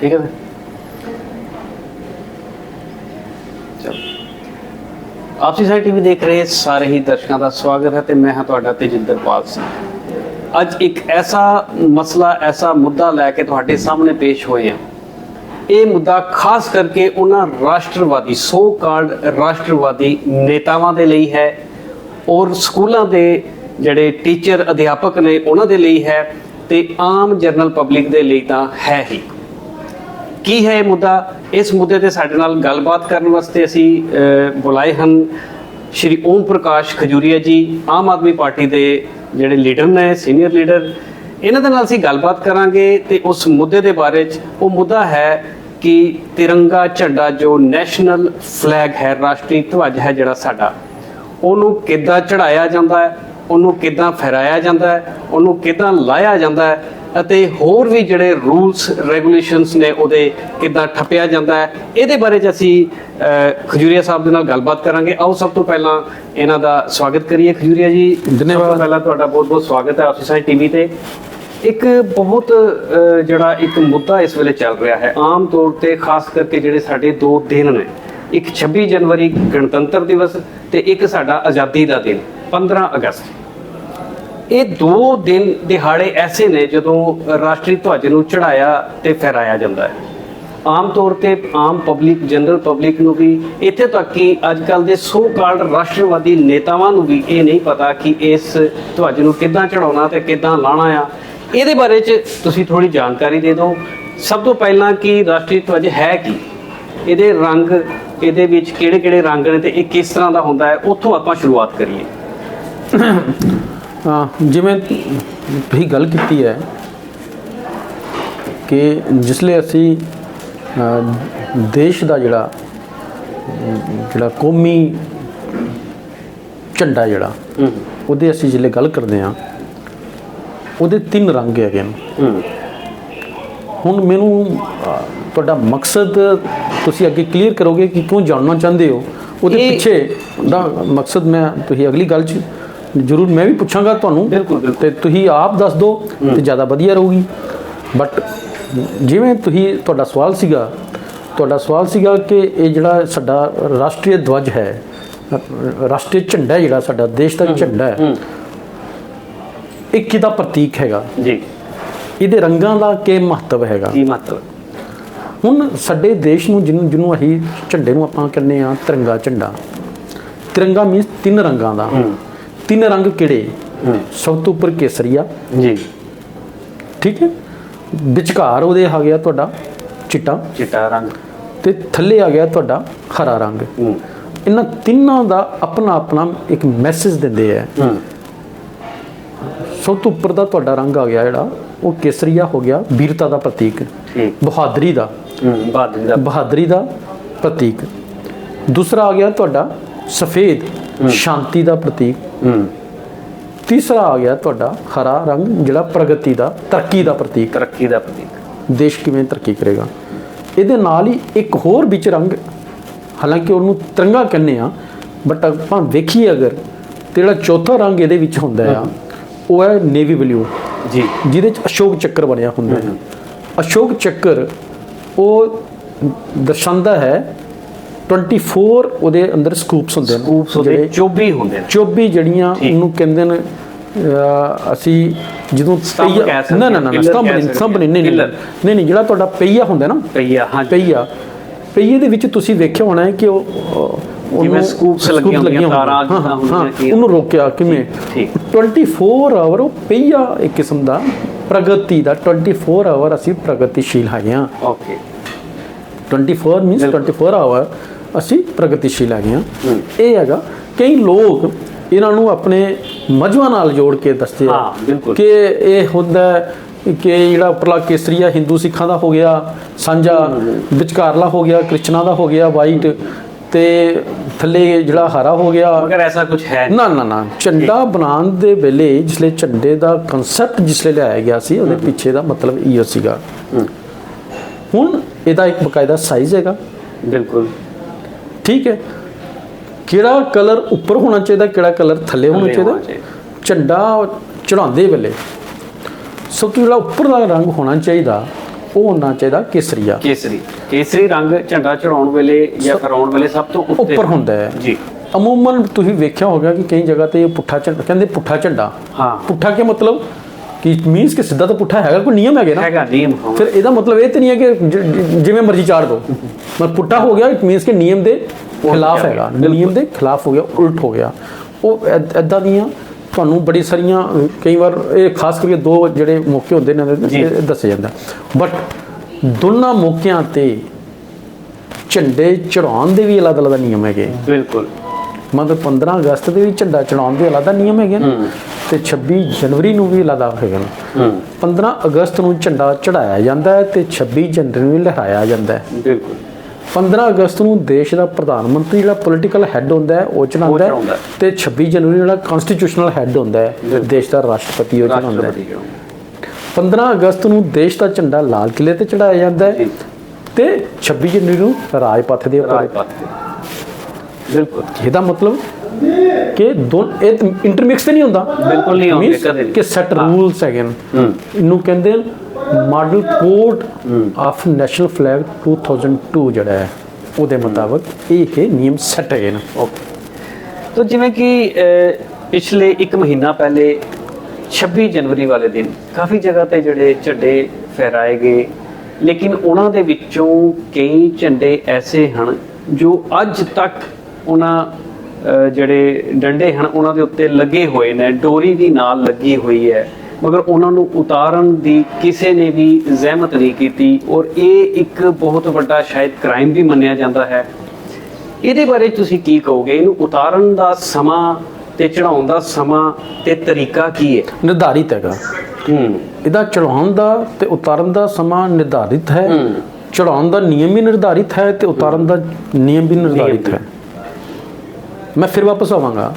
ਠੀਕ ਹੈ ਚਲੋ। ਆਪਸੀ ਸਾਈ ਟੀਵੀ ਦੇਖ ਰਹੇ ਸਾਰੇ ਹੀ ਦਰਸ਼ਕਾਂ ਦਾ ਸਵਾਗਤ ਹੈ ਤੇ ਮੈਂ ਹਾਂ ਤੁਹਾਡਾ ਤੇਜਿੰਦਰਪਾਲ ਸਿੰਘ। ਅੱਜ ਇੱਕ ਐਸਾ ਮਸਲਾ, ਐਸਾ ਮੁੱਦਾ ਲੈ ਕੇ ਤੁਹਾਡੇ ਸਾਹਮਣੇ ਪੇਸ਼ ਹੋਏ ਹਾਂ। ਇਹ ਮੁੱਦਾ ਖਾਸ ਕਰਕੇ ਉਹਨਾਂ ਰਾਸ਼ਟਰਵਾਦੀ ਸੋ ਕਾਲਡ ਰਾਸ਼ਟਰਵਾਦੀ ਨੇਤਾਵਾਂ ਦੇ ਲਈ ਹੈ ਔਰ ਸਕੂਲਾਂ ਦੇ ਜਿਹੜੇ ਟੀਚਰ, ਅਧਿਆਪਕ ਨੇ ਉਹਨਾਂ ਦੇ ਲਈ ਹੈ ਤੇ ਆਮ ਜਨਰਲ ਪਬਲਿਕ ਦੇ ਲਈ ਤਾਂ ਹੈ ਹੀ। ਕੀ ਹੈ ਇਹ ਮੁੱਦਾ? ਇਸ ਮੁੱਦੇ ਤੇ ਸਾਡੇ ਨਾਲ ਗੱਲਬਾਤ ਕਰਨ ਵਾਸਤੇ ਅਸੀਂ ਬੁਲਾਏ ਹਨ ਸ਼੍ਰੀ ਓਮ ਪ੍ਰਕਾਸ਼ ਖਜੂਰੀਆ ਜੀ, ਆਮ ਆਦਮੀ ਪਾਰਟੀ ਦੇ ਜਿਹੜੇ ਲੀਡਰ ਨੇ, ਸੀਨੀਅਰ ਲੀਡਰ, ਇਹਨਾਂ ਦੇ ਨਾਲ ਅਸੀਂ ਗੱਲਬਾਤ ਕਰਾਂਗੇ ਤੇ ਉਸ ਮੁੱਦੇ ਦੇ ਬਾਰੇ ਚ ਉਹ ਮੁੱਦਾ ਹੈ ਕਿ ਤਿਰੰਗਾ ਝੰਡਾ ਜੋ ਨੈਸ਼ਨਲ ਫਲੈਗ ਹੈ, ਰਾਸ਼ਟਰੀ ਧਵਜ ਹੈ ਜਿਹੜਾ ਸਾਡਾ, ਉਹਨੂੰ ਕਿੱਦਾਂ ਚੜਾਇਆ ਜਾਂਦਾ ਹੈ, ਉਹਨੂੰ ਕਿੱਦਾਂ ਫਹਿਰਾਇਆ ਜਾਂਦਾ ਹੈ, ਉਹਨੂੰ ਕਿੱਦਾਂ ਲਾਇਆ ਜਾਂਦਾ ਹੈ ਅਤੇ ਹੋਰ ਵੀ ਜਿਹੜੇ ਰੂਲਸ ਰੈਗੂਲੇਸ਼ਨਸ ਨੇ ਉਹਦੇ ਕਿੱਦਾਂ ਠੱਪਿਆ ਜਾਂਦਾ ਹੈ ਇਹਦੇ ਬਾਰੇ ਚ ਅਸੀਂ ਖਜੂਰੀਆ ਸਾਹਿਬ ਦੇ ਨਾਲ ਗੱਲਬਾਤ ਕਰਾਂਗੇ। ਆਓ ਸਭ ਤੋਂ ਪਹਿਲਾਂ ਇਹਨਾਂ ਦਾ ਸਵਾਗਤ ਕਰੀਏ। ਖਜੂਰੀਆ ਜੀ ਧੰਨਵਾਦ। ਪਹਿਲਾਂ ਤੁਹਾਡਾ ਬਹੁਤ-ਬਹੁਤ ਸਵਾਗਤ ਹੈ ਆਫਿਸਾਈ ਟੀਵੀ ਤੇ। ਇੱਕ ਬਹੁਤ ਜਿਹੜਾ ਇੱਕ ਮੁੱਦਾ ਇਸ ਵੇਲੇ ਚੱਲ ਰਿਹਾ ਹੈ ਆਮ ਤੌਰ ਤੇ ਖਾਸ ਕਰਕੇ ਜਿਹੜੇ ਸਾਡੇ ਦੋ ਦਿਨ ਨੇ ਇੱਕ 26 ਜਨਵਰੀ ਗਣਤੰਤਰ ਦਿਵਸ ਤੇ ਇੱਕ ਸਾਡਾ ਆਜ਼ਾਦੀ ਦਾ ਦਿਨ 15 ਅਗਸਤ। ਇਹ ਦੋ ਦਿਨ ਦਿਹਾੜੇ ਐਸੇ ਨੇ ਜਦੋਂ ਰਾਸ਼ਟਰੀ ਧਵਜ ਨੂੰ ਚੜਾਇਆ ਤੇ ਫਹਿਰਾਇਆ ਜਾਂਦਾ ਹੈ। ਆਮ ਤੌਰ ਤੇ ਆਮ ਪਬਲਿਕ, ਜਨਰਲ ਪਬਲਿਕ ਨੂੰ ਵੀ ਇੱਥੇ ਤੱਕ ਕਿ ਅੱਜ ਕੱਲ ਦੇ ਸੋ ਕਾਲਡ ਰਾਸ਼ਟਰਵਾਦੀ ਨੇਤਾਵਾਂ ਨੂੰ ਵੀ ਇਹ ਨਹੀਂ ਪਤਾ ਕਿ ਇਸ ਧਵਜ ਨੂੰ ਕਿੱਦਾਂ ਚੜਾਉਣਾ ਤੇ ਕਿੱਦਾਂ ਲਾਣਾ ਆ। ਇਹਦੇ ਬਾਰੇ ਚ ਤੁਸੀਂ ਥੋੜੀ ਜਾਣਕਾਰੀ ਦੇ ਦਿਓ। ਸਭ ਤੋਂ ਪਹਿਲਾਂ ਕਿ ਰਾਸ਼ਟਰੀ ਧਵਜ ਹੈ ਕੀ? ਇਹਦੇ ਰੰਗ, ਇਹਦੇ ਵਿੱਚ ਕਿਹੜੇ ਕਿਹੜੇ ਰੰਗ ਨੇ ਤੇ ਇਹ ਕਿਸ ਤਰ੍ਹਾਂ ਦਾ ਹੁੰਦਾ ਹੈ? ਉੱਥੋਂ ਆਪਾਂ ਸ਼ੁਰੂਆਤ ਕਰੀਏ। ਜਿਵੇਂ ਤੁਸੀਂ ਗੱਲ ਕੀਤੀ ਹੈ ਕਿ ਜਿਸਲੇ ਅਸੀਂ ਦੇਸ਼ ਦਾ ਜਿਹੜਾ ਜਿਹੜਾ ਕੌਮੀ ਝੰਡਾ ਜਿਹੜਾ ਉਹਦੇ ਅਸੀਂ ਜਿਲੇ ਗੱਲ ਕਰਦੇ ਹਾਂ ਉਹਦੇ ਤਿੰਨ ਰੰਗ ਹੈਗੇ ਨੇ ਹੁਣ ਮੈਨੂੰ ਤੁਹਾਡਾ ਮਕਸਦ ਤੁਸੀਂ ਅੱਗੇ ਕਲੀਅਰ ਕਰੋਗੇ ਕਿ ਕਿਉਂ ਜਾਣਨਾ ਚਾਹੁੰਦੇ ਹੋ? ਉਹਦੇ ਪਿੱਛੇ ਦਾ ਮਕਸਦ ਮੈਂ ਤੁਸੀਂ ਅਗਲੀ ਗੱਲ 'ਚ ਜ਼ਰੂਰ ਮੈਂ ਵੀ ਪੁੱਛਾਂਗਾ ਤੁਹਾਨੂੰ। ਤੇ ਤੁਸੀਂ ਆਪ ਦੱਸ ਦਿਓ ਤੇ ਜ਼ਿਆਦਾ ਵਧੀਆ ਰਹੂਗੀ। ਬਟ ਜਿਵੇਂ ਤੁਸੀਂ ਤੁਹਾਡਾ ਸਵਾਲ ਸੀਗਾ ਤੁਹਾਡਾ ਸਵਾਲ ਸੀਗਾ ਕਿ ਇਹ ਜਿਹੜਾ ਸਾਡਾ ਰਾਸ਼ਟਰੀ ਧਵਜ ਹੈ ਰਾਸ਼ਟਰੀ ਝੰਡਾ ਜਿਹੜਾ ਸਾਡਾ ਦੇਸ਼ ਦਾ ਝੰਡਾ ਹੈ ਇਹ ਕਿਹਦਾ ਪ੍ਰਤੀਕ ਹੈਗਾ? ਜੀ। ਇਹਦੇ ਰੰਗਾਂ ਦਾ ਕੀ ਮਹੱਤਵ ਹੈਗਾ? ਕੀ ਮਤਲਬ ਹੁਣ ਸਾਡੇ ਦੇਸ਼ ਨੂੰ ਜਿਹਨੂੰ ਜਿਹਨੂੰ ਅਸੀਂ ਝੰਡੇ ਨੂੰ ਆਪਾਂ ਕਹਿੰਦੇ ਆ ਤਿਰੰਗਾ ਝੰਡਾ। ਤਿਰੰਗਾ ਮੀਨਸ ਤਿੰਨ ਰੰਗਾਂ ਦਾ। ਤਿੰਨ ਰੰਗ ਕਿਹੜੇ ਸਭ ਤੋਂ ਉੱਪਰ ਕੇਸਰੀਆ ਜੀ ਠੀਕ ਹੈ ਵਿਚਕਾਰ ਉਹਦੇ ਆ ਗਿਆ ਤੁਹਾਡਾ ਚਿੱਟਾ ਚਿੱਟਾ ਰੰਗ ਤੇ ਥੱਲੇ ਆ ਗਿਆ ਤੁਹਾਡਾ ਹਰਾ ਰੰਗ ਇਹਨਾਂ ਤਿੰਨਾਂ ਦਾ ਆਪਣਾ ਆਪਣਾ ਇੱਕ ਮੈਸੇਜ ਦਿੰਦੇ ਆ ਸਭ ਤੋਂ ਉੱਪਰ ਦਾ ਤੁਹਾਡਾ ਰੰਗ ਆ ਗਿਆ ਜਿਹੜਾ ਉਹ ਕੇਸਰੀਆ ਹੋ ਗਿਆ ਵੀਰਤਾ ਦਾ ਪ੍ਰਤੀਕ ਬਹਾਦਰੀ ਦਾ ਬਾਦਲ ਦਾ ਬਹਾਦਰੀ ਦਾ ਪ੍ਰਤੀਕ ਦੂਸਰਾ ਆ ਗਿਆ ਤੁਹਾਡਾ ਸਫੇਦ ਸ਼ਾਂਤੀ ਦਾ ਪ੍ਰਤੀਕ। ਤੀਸਰਾ ਆ ਗਿਆ ਤੁਹਾਡਾ ਹਰਾ ਰੰਗ ਜਿਹੜਾ ਪ੍ਰਗਤੀ ਦਾ ਤਰੱਕੀ ਦਾ ਪ੍ਰਤੀਕ। ਤਰੱਕੀ ਦਾ ਪ੍ਰਤੀਕ। ਦੇਸ਼ ਕਿਵੇਂ ਤਰੱਕੀ ਕਰੇਗਾ? ਇਹਦੇ ਨਾਲ ਹੀ ਇੱਕ ਹੋਰ ਵਿੱਚ ਰੰਗ ਹਾਲਾਂਕਿ ਉਹਨੂੰ ਤਿਰੰਗਾ ਕਹਿੰਦੇ ਆ ਬਟ ਆਪਾਂ ਵੇਖੀਏ ਅਗਰ ਤੇ ਜਿਹੜਾ ਚੌਥਾ ਰੰਗ ਇਹਦੇ ਵਿੱਚ ਹੁੰਦਾ ਆ ਉਹ ਹੈ ਨੇਵੀ ਬਲੂ ਜੀ। ਜਿਹਦੇ ਚ ਅਸ਼ੋਕ ਚੱਕਰ ਬਣਿਆ ਹੁੰਦਾ। ਹੈ। ਅਸ਼ੋਕ ਚੱਕਰ ਉਹ ਦਰਸਾਉਂਦਾ ਹੈ 24 ਉਹਦੇ ਅੰਦਰ ਸਕੂਪਸ ਹੁੰਦੇ ਨੇ ਸਕੂਪਸ ਉਹਦੇ ਜਿਹੜੇ 24 ਹੁੰਦੇ ਨੇ। 24 ਜਿਹੜੀਆਂ। ਉਹਨੂੰ ਕਹਿੰਦੇ ਨੇ ਅਸੀਂ ਜਦੋਂ ਸਕਦੇ ਨਾ ਨਾ ਨਾ ਕਹਿ ਨਹੀਂ ਸਤੰਭ ਨਹੀਂ ਨਹੀਂ ਨਹੀਂ ਜਿਹੜਾ ਤੁਹਾਡਾ ਪਹੀਆ ਹੁੰਦਾ ਨਾ ਪਈਆ ਹਾਂ ਪਹੀਆ ਪਹੀਏ ਦੇ ਵਿੱਚ ਤੁਸੀਂ ਵੇਖਿਆ ਹੋਣਾ ਹੈ ਕਿ ਉਹ ਉਹਨੂੰ scoops ਲੱਗੀਆਂ ਹੁੰਦੀਆਂ, ਤਾਰਾਂ ਜਿੱਦਾਂ ਹੁੰਦੀਆਂ ਉਹਨੂੰ ਰੋਕਿਆ ਕਿਵੇਂ? ਠੀਕ। 24 ਆਵਰ ਉਹ ਪਹੀਆ ਇੱਕ ਕਿਸਮ ਦਾ ਪ੍ਰਗਤੀ ਦਾ 24 ਆਵਰ ਅਸੀਂ ਪ੍ਰਗਤੀਸ਼ੀਲ ਹੈਗੇ ਓਕੇ 24 ਮੀਨਸ 24 ਆਵਰ ਅਸੀਂ ਪ੍ਰਗਤੀਸ਼ੀਲ ਹੈਗੇ ਹਾਂ। ਇਹ ਹੈਗਾ ਕਈ ਲੋਕ ਇਹਨਾਂ ਨੂੰ ਆਪਣੇ ਮਜਵਾ ਨਾਲ ਜੋੜ ਕੇ ਦੱਸਦੇ ਆ। ਕਿ ਇਹ ਹੁੰਦਾ ਕਿ ਜਿਹੜਾ ਉੱਪਰਲਾ ਕੇਸਰੀਆ ਹਿੰਦੂ ਸਿੱਖਾਂ ਦਾ ਹੋ ਗਿਆ ਸਾਂਝਾ ਵਿਚਕਾਰਲਾ ਹੋ ਗਿਆ ਕ੍ਰਿਸਚਨਾਂ ਦਾ ਹੋ ਗਿਆ ਵਾਈਟ ਤੇ ਥੱਲੇ ਜਿਹੜਾ ਹਰਾ ਹੋ ਗਿਆ। ਮਗਰ ਐਸਾ ਕੁਝ ਹੈ। ਨਾ ਨਾ ਨਾ ਝੰਡਾ ਬਣਾਉਣ ਦੇ ਵੇਲੇ ਜਿਸਲੇ ਝੰਡੇ ਦਾ ਕਨਸੈਪਟ ਜਿਸਲੇ ਲਿਆਇਆ ਗਿਆ ਸੀ ਉਹਦੇ ਪਿੱਛੇ ਦਾ ਮਤਲਬ ਇਹੋ ਸੀਗਾ। ਹੁਣ ਇਹਦਾ ਇੱਕ ਬਕਾਇਦਾ ਸਾਈਜ਼ ਹੈਗਾ। ਬਿਲਕੁਲ। ਠੀਕ ਹੈ। ਕਿਹੜਾ ਕਲਰ ਉੱਪਰ ਹੋਣਾ ਚਾਹੀਦਾ ਕਿਹੜਾ ਕਲਰ ਥੱਲੇ ਹੋਣਾ ਚਾਹੀਦਾ? ਝੰਡਾ ਚੜਾਉਂਦੇ ਵੇਲੇ। ਤੋਂ ਜਿਹੜਾ ਉੱਪਰ ਦਾ ਰੰਗ ਹੋਣਾ ਚਾਹੀਦਾ ਉਹ ਹੋਣਾ ਚਾਹੀਦਾ ਕੇਸਰੀਆ। ਕੇਸਰੀ। ਕੇਸਰੀ ਰੰਗ ਝੰਡਾ ਚੜਾਉਣ ਵੇਲੇ ਜਾਂ ਫਰਾਉਣ ਵੇਲੇ ਸਭ ਤੋਂ ਉੱਪਰ ਹੁੰਦਾ ਹੈ। ਜੀ। ਅਮੂਮਨ ਤੁਸੀਂ ਵੇਖਿਆ ਹੋਗਾ ਕਿ ਕਈ ਜਗ੍ਹਾ ਤੇ ਇਹ ਪੁੱਠਾ ਝੰਡਾ ਕਹਿੰਦੇ ਪੁੱਠਾ ਝੰਡਾ। ਹਾਂ। ਪੁੱਠਾ ਕੀ ਮਤਲਬ? ਕਿ ਮੀਨਸ ਕਿ ਸਿੱਧਾ ਤਾਂ ਪੁੱਠਾ ਹੈਗਾ ਕੋਈ ਨਿਯਮ ਹੈਗੇ ਨਾ। ਹੈਗਾ ਨਿਯਮ। ਫਿਰ ਇਹਦਾ ਮਤਲਬ ਇਹ ਤੇ ਨਹੀਂ ਹੈ ਕਿ ਜ- ਜਿਵੇਂ ਮਰਜ਼ੀ ਚਾੜ ਦੋ। ਮਤਲਬ ਪੁੱਠਾ ਹੋ ਗਿਆ ਇਟ ਮੀਨਸ ਕਿ ਨਿਯਮ ਦੇ ਖਿਲਾਫ ਹੈਗਾ। ਨਿਯਮ ਦੇ ਖਿਲਾਫ ਹੋ ਗਿਆ ਉਲਟ ਹੋ ਗਿਆ। ਉਹ ਐਦਾਂ ਦੀਆਂ ਤੁਹਾਨੂੰ ਬੜੀ ਸਾਰੀਆਂ ਕਈ ਵਾਰ ਇਹ ਖਾਸ ਕਰਕੇ ਦੋ ਜਿਹੜੇ ਮੌਕੇ ਹੁੰਦੇ ਨੇ। ਇਹ ਦੱਸਿਆ ਜਾਂਦਾ। ਬਟ ਦੋਨਾਂ ਮੌਕਿਆਂ ਤੇ ਝੰਡੇ ਚੜਾਉਣ ਦੇ ਵੀ ਅਲੱਗ ਅਲੱਗ ਨਿਯਮ ਹੈਗੇ। ਬਿਲਕੁਲ। ਮਤਲਬ 15 ਅਗਸਤ ਦੇ ਵੀ ਝੰਡਾ ਚੜਾਉਣ ਦੇ ਅਲੱਗ ਨਿਯਮ ਹੈਗੇ ਨੇ। ਤੇ 26 ਜਨਵਰੀ ਨੂੰ ਵੀ ਅਲੱਗ ਹੈਗੇ ਨੇ। ਹੂੰ। 15 ਅਗਸਤ ਨੂੰ ਝੰਡਾ ਚੜਾਇਆ ਜਾਂਦਾ ਹੈ ਤੇ 26 ਜਨਵਰੀ ਨੂੰ ਲਹਿਰਾਇਆ ਜਾਂਦਾ ਹੈ। ਬਿਲਕੁਲ। 15 ਅਗਸਤ ਨੂੰ ਦੇਸ਼ ਦਾ ਪ੍ਰਧਾਨ ਮੰਤਰੀ ਜਿਹੜਾ ਪੋਲੀਟੀਕਲ ਹੈੱਡ ਹੁੰਦਾ ਹੈ ਉਹ ਹੈ। ਹੈ। ਤੇ 26 ਜਨਵਰੀ ਜਿਹੜਾ ਕਨਸਟੀਟਿਊਸ਼ਨਲ ਹੈੱਡ ਹੁੰਦਾ ਹੈ ਦੇਸ਼ ਦਾ ਰਾਸ਼ਟਰਪਤੀ ਉਹ ਹੈ। ਜੀ 15 ਅਗਸਤ ਨੂੰ ਦੇਸ਼ ਦਾ ਝੰਡਾ ਲਾਲ ਕਿਲੇ ਤੇ ਚੜਾਇਆ ਜਾਂਦਾ ਹੈ। ਤੇ 26 ਜਨਵਰੀ ਨੂੰ ਰਾਜਪਥ ਦੇ ਉੱਪਰ। ਬਿਲਕੁਲ। ਇਹਦਾ ਮਤਲਬ ਕਿ ਦੋ ਇਹ ਇੰਟਰਮਿਕਸ ਤੇ ਨਹੀਂ ਹੁੰਦਾ। ਬਿਲਕੁਲ ਨਹੀਂ ਹੁੰਦੇ, ਕਦੇ। ਕਿ ਸੈਟ ਰੂਲਸ ਹੈਗੇ ਨੇ। ਹੂੰ। ਇਹਨੂੰ ਕਹਿੰਦੇ model code of national flag 2002 ਜਿਹੜਾ ਹੈ ਉਹਦੇ ਮੁਤਾਬਕ ਇਹ ਇਹ ਨਿਯਮ ਸੈੱਟ ਹੈਗੇ ਨੇ। ਓਕੇ ਤੋ ਜਿਵੇਂ ਕਿ ਪਿਛਲੇ 1 ਮਹੀਨਾ ਪਹਿਲੇ 26 ਜਨਵਰੀ ਵਾਲੇ ਦਿਨ ਕਾਫੀ ਜਗ੍ਹਾ ਤੇ ਜਿਹੜੇ ਝੰਡੇ ਫਹਿਰਾਏ ਗਏ ਲੇਕਿਨ ਉਹਨਾਂ ਦੇ ਵਿੱਚੋਂ ਕਈ ਝੰਡੇ ਐਸੇ ਹਨ ਜੋ ਅੱਜ ਤੱਕ ਉਹਨਾਂ ਜਿਹੜੇ ਡੰਡੇ ਹਨ ਉਹਨਾਂ ਦੇ ਉੱਤੇ ਲੱਗੇ ਹੋਏ ਨੇ ਡੋਰੀ ਦੀ ਨਾਲ ਲੱਗੀ ਹੋਈ ਹੈ। ਮਗਰ ਉਹਨਾਂ ਨੂੰ ਉਤਾਰਨ ਦੀ ਕਿਸੇ ਨੇ ਵੀ ਜ਼ਹਿਮਤ ਨਹੀਂ ਕੀਤੀ ਔਰ ਇਹ ਇੱਕ ਬਹੁਤ ਵੱਡਾ ਸ਼ਾਇਦ ਕ੍ਰਾਈਮ ਵੀ ਮੰਨਿਆ ਜਾਂਦਾ ਹੈ। ਇਹਦੇ ਬਾਰੇ ਤੁਸੀਂ ਕੀ ਕਹੋਗੇ? ਇਹਨੂੰ ਉਤਾਰਨ ਦਾ ਸਮਾਂ ਤੇ ਚੜਾਉਣ ਦਾ ਸਮਾਂ ਤੇ ਤਰੀਕਾ ਕੀ ਹੈ? ਨਿਰਧਾਰਿਤ ਹੈਗਾ। ਹੂੰ। ਇਹਦਾ ਚੜਾਉਣ ਦਾ ਤੇ ਉਤਾਰਨ ਦਾ ਸਮਾਂ ਨਿਰਧਾਰਿਤ ਹੈ। ਹੂੰ। ਚੜਾਉਣ ਦਾ ਨਿਯਮ ਵੀ ਨਿਰਧਾਰਿਤ ਹੈ ਤੇ ਉਤਾਰਨ ਦਾ ਨਿਯਮ ਵੀ ਨਿਰਧਾਰਿਤ। ਹੈ। ਮੈਂ ਫਿਰ ਵਾਪਸ ਆਵਾਂਗਾ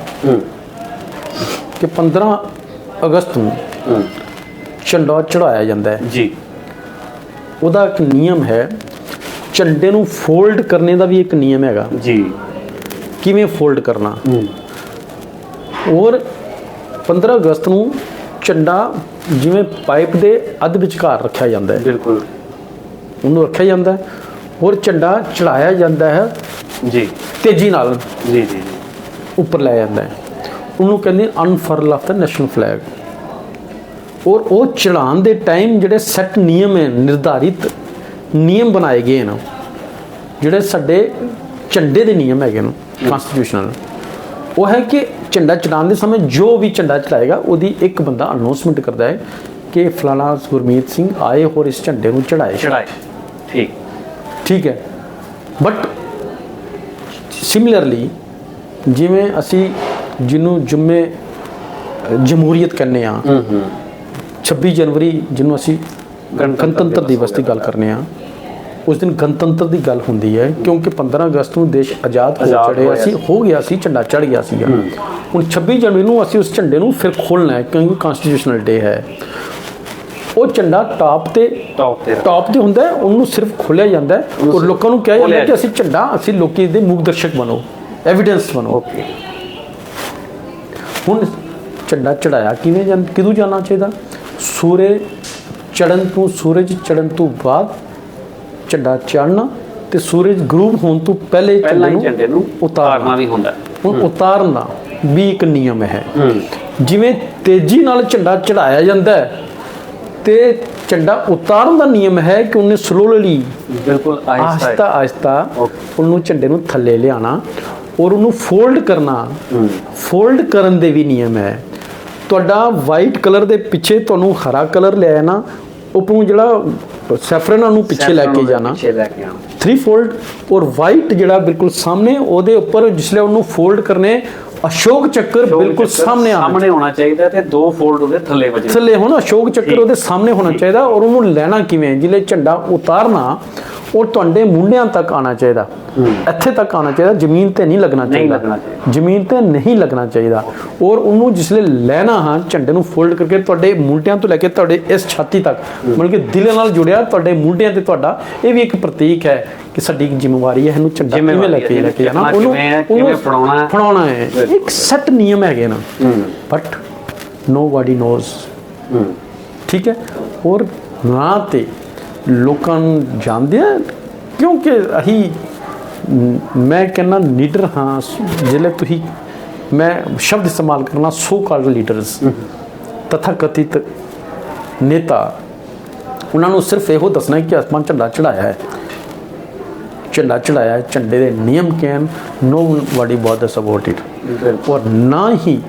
ਕਿ 15 ਅਗਸਤ ਨੂੰ ਝੰਡਾ ਚੜਾਇਆ ਜਾਂਦਾ ਹੈ। ਜੀ। ਉਹਦਾ ਇੱਕ ਨਿਯਮ ਹੈ ਝੰਡੇ ਨੂੰ ਫੋਲਡ ਕਰਨੇ ਦਾ ਵੀ ਇੱਕ ਨਿਯਮ ਹੈਗਾ। ਜੀ। ਕਿਵੇਂ ਫੋਲਡ ਕਰਨਾ? ਔਰ 15 ਅਗਸਤ ਨੂੰ ਝੰਡਾ ਜਿਵੇਂ ਪਾਈਪ ਦੇ ਅੱਧ ਵਿਚਕਾਰ ਰੱਖਿਆ ਜਾਂਦਾ ਹੈ। ਬਿਲਕੁਲ। ਉਹਨੂੰ ਰੱਖਿਆ ਜਾਂਦਾ ਹੈ। ਔਰ ਝੰਡਾ ਚੜਾਇਆ ਜਾਂਦਾ ਹੈ। ਜੀ। ਤੇਜ਼ੀ ਨਾਲ। ਜੀ ਜੀ। ਉੱਪਰ ਲੈ ਜਾਂਦਾ ਹੈ। ਉਹਨੂੰ ਕਹਿੰਦੇ unfurl of the national flag. ਔਰ ਉਹ ਚੜਾਉਣ ਦੇ ਟਾਈਮ ਜਿਹੜੇ ਸੈੱਟ ਨਿਯਮ ਹੈ ਨਿਰਧਾਰਿਤ ਨਿਯਮ ਬਣਾਏ ਗਏ ਨੇ ਜਿਹੜੇ ਸਾਡੇ ਝੰਡੇ ਦੇ ਨਿਯਮ ਹੈਗੇ ਨੇ ਕਨਸਟੀਟਿਊਸ਼ਨਲ ਉਹ ਹੈ ਕਿ ਝੰਡਾ ਚੜਾਉਣ ਦੇ ਸਮੇਂ ਜੋ ਵੀ ਝੰਡਾ ਚੜਾਏਗਾ ਉਹਦੀ ਇੱਕ ਬੰਦਾ ਅਨਾਉਂਸਮੈਂਟ ਕਰਦਾ ਹੈ ਕਿ ਫਲਾਣਾ ਗੁਰਮੀਤ ਸਿੰਘ ਆਏ ਹੋਰ ਇਸ ਝੰਡੇ ਨੂੰ ਚੜਾਏ ਚੜਾਏ ਠੀਕ। ਠੀਕ ਹੈ। ਬਟ ਸਿਮਿਲਰਲੀ ਜਿਵੇਂ ਅਸੀਂ ਜਿਹਨੂੰ ਜੁਮੇ ਜਮਹੂਰੀਅਤ ਕਹਿੰਦੇ ਆ ਹੂੰ ਹੂੰ। 26 ਜਨਵਰੀ ਜਿਹਨੂੰ ਅਸੀਂ ਗਣਤੰਤਰ ਦਿਵਸ ਦੀ ਗੱਲ ਕਰਨੇ ਆ। ਉਸ ਦਿਨ ਗਣਤੰਤਰ ਦੀ ਗੱਲ ਹੁੰਦੀ ਹੈ ਕਿਉਂਕਿ 15 ਅਗਸਤ ਨੂੰ ਦੇਸ਼ ਆਜ਼ਾਦ ਹੋ ਚੜਿਆ ਸੀ ਹੋ ਗਿਆ ਸੀ ਝੰਡਾ ਚੜ ਗਿਆ ਸੀਗਾ। ਹੁਣ 26 ਜਨਵਰੀ ਨੂੰ ਅਸੀਂ ਉਸ ਝੰਡੇ ਨੂੰ ਫਿਰ ਖੋਲਣਾ ਹੈ ਕਿਉਂਕਿ ਕਨਸਟੀਟਿਊਸ਼ਨਲ ਡੇ ਹੈ। ਉਹ ਝੰਡਾ ਟਾਪ ਤੇ ਟੌਪ ਤੇ ਟਾਪ ਤੇ ਹੁੰਦਾ ਹੈ ਉਹਨੂੰ ਸਿਰਫ ਖੋਲਿਆ ਜਾਂਦਾ ਹੈ। ਔਰ ਲੋਕਾਂ ਨੂੰ ਕਿਹਾ ਜਾਂਦਾ ਹੈ ਕਿ ਅਸੀਂ ਝੰਡਾ ਅਸੀਂ ਲੋਕੀ ਦੇ ਮੂਕ ਦਰਸ਼ਕ ਬਣੋ। ਐਵੀਡੈਂਸ ਬਣੋ ਓਕੇ ਹੁਣ ਝੰਡਾ ਚੜਾਇਆ ਕਿਵੇਂ ਜਾਂ ਕਿਦੋਂ ਜਾਣਾ ਚਾਹੀਦਾ? ਸੂਰਜ ਚੜਨ ਤੋਂ ਸੂਰਜ ਚੜਨ ਤੋਂ ਬਾਅਦ ਝੰਡਾ ਚੜਨਾ ਤੇ ਸੂਰਜ ਗਰੂਬ ਹੋਣ ਤੋਂ ਪਹਿਲੇ ਝੰਡੇ ਨੂੰ ਉਤਾਰਨਾ। ਵੀ ਹੁੰਦਾ। ਹੁਣ ਉਤਾਰਨਾ ਵੀ ਇੱਕ ਨਿਯਮ ਹੈ। ਜਿਵੇਂ ਤੇਜ਼ੀ ਨਾਲ ਝੰਡਾ ਚੜਾਇਆ ਜਾਂਦਾ ਹੈ ਤੇ ਝੰਡਾ ਉਤਾਰਨ ਦਾ ਨਿਯਮ ਹੈ ਕਿ ਉਹਨੇ ਸਲੋਲੀ ਬਿਲਕੁਲ ਆਹਿਸਤਾ ਆਹਿਸਤਾ. ਉਹਨੂੰ ਝੰਡੇ ਨੂੰ ਥੱਲੇ ਲਿਆਣਾ ਔਰ ਉਹਨੂੰ ਫੋਲਡ ਕਰਨਾ ਫੋਲਡ ਕਰਨ ਦੇ ਵੀ ਨਿਯਮ ਹੈ। ਤੁਹਾਡਾ ਵਾਈਟ ਕਲਰ ਦੇ ਪਿੱਛੇ ਤੁਹਾਨੂੰ ਹਰਾ ਕਲਰ ਲਿਆ ਨਾ ਉਪਰੋਂ ਜਿਹੜਾ ਸੈਫਰਨ ਨੂੰ ਪਿੱਛੇ ਲੈ ਕੇ ਜਾਣਾ। ਪਿੱਛੇ ਲੈ ਕੇ ਆਣਾ ਥ੍ਰੀ ਫੋਲਡ ਔਰ ਵਾਈਟ ਜਿਹੜਾ ਬਿਲਕੁਲ ਸਾਹਮਣੇ ਉਹਦੇ ਉੱਪਰ ਜਿਸਲੇ ਉਹਨੂੰ ਫੋਲਡ ਕਰਨੇ ਅਸ਼ੋਕ ਚੱਕਰ ਬਿਲਕੁਲ ਸਾਹਮਣੇ ਸਾਹਮਣੇ ਹੋਣਾ ਚਾਹੀਦਾ ਤੇ ਦੋ ਫੋਲਡ ਉਹਦੇ ਥੱਲੇ ਵੱਜਣੇ। ਥੱਲੇ ਹੋਣਾ ਅਸ਼ੋਕ ਚੱਕਰ ਉਹਦੇ ਸਾਹਮਣੇ ਹੋਣਾ ਚਾਹੀਦਾ ਔਰ ਉਹਨੂੰ ਲੈਣਾ ਕਿਵੇਂ ਜਿਲੇ ਝੰਡਾ ਉਤਾਰਨਾ ਉਹ ਤੁਹਾਡੇ ਮੁੰਡਿਆਂ ਤੱਕ ਆਣਾ ਚਾਹੀਦਾ। ਇੱਥੇ ਤੱਕ ਆਣਾ ਚਾਹੀਦਾ ਜ਼ਮੀਨ ਤੇ ਨਹੀਂ ਲੱਗਣਾ ਚਾਹੀਦਾ। ਜ਼ਮੀਨ ਤੇ ਨਹੀਂ ਲੱਗਣਾ ਚਾਹੀਦਾ। ਔਰ ਉਹਨੂੰ ਜਿਸਲੇ ਲੈਣਾ ਹਾਂ ਝੰਡੇ ਨੂੰ ਫੋਲਡ ਕਰਕੇ ਤੁਹਾਡੇ ਮੁੰਡਿਆਂ ਤੋਂ ਲੈ ਕੇ ਤੁਹਾਡੇ ਇਸ ਛਾਤੀ ਤੱਕ ਮਤਲਬ ਕਿ ਦਿਲ ਨਾਲ ਜੁੜਿਆ ਤੁਹਾਡੇ ਮੁੰਡਿਆਂ ਤੇ ਤੁਹਾਡਾ ਇਹ ਵੀ ਇੱਕ ਪ੍ਰਤੀਕ ਹੈ ਕਿ ਸਾਡੀ ਇੱਕ ਜ਼ਿੰਮੇਵਾਰੀ ਹੈ ਇਹਨੂੰ ਝੰਡਾ ਕਿਵੇਂ ਲੈ ਕੇ ਲੈ ਕੇ ਜਾਣਾ ਕਿਵੇਂ ਹੈ, ਕਿਵੇਂ ਫੜਾਉਣਾ ਹੈ। ਫੜਾਉਣਾ ਹੈ। ਇੱਕ ਸੈੱਟ ਨਿਯਮ ਹੈਗੇ ਨਾ। ਬਟ ਨੋਬਾਡੀ ਨੋਜ਼ ਠੀਕ ਹੈ? ਔਰ ਨਾ ਤੇ ਲੋਕਾਂ ਨੂੰ ਜਾਣਦੇ ਆ? ਕਿਉਂਕਿ ਅਸੀਂ ਮ, ਕਹਿੰਦਾ ਲੀਡਰ ਹਾਂ ਜਿਹੜੇ ਤੁਸੀਂ ਮੈਂ ਸ਼ਬਦ ਇਸਤੇਮਾਲ ਕਰਨਾ ਸੋ ਕਾਲਡ ਲੀਡਰਸ ਤਥਾ ਕਥਿਤ ਨੇਤਾ। ਉਹਨਾਂ ਨੂੰ ਸਿਰਫ ਇਹੋ ਦੱਸਣਾ ਕਿ ਅਸਮਾਨ ਝੰਡਾ ਚੜਾਇਆ ਹੈ। ਝੰਡਾ ਚੜਾਇਆ ਹੈ ਝੰਡੇ ਦੇ ਨਿਯਮ ਕੀ ਹਨ? Nobody bothers about it ਔਰ ਨਾ ਹੀ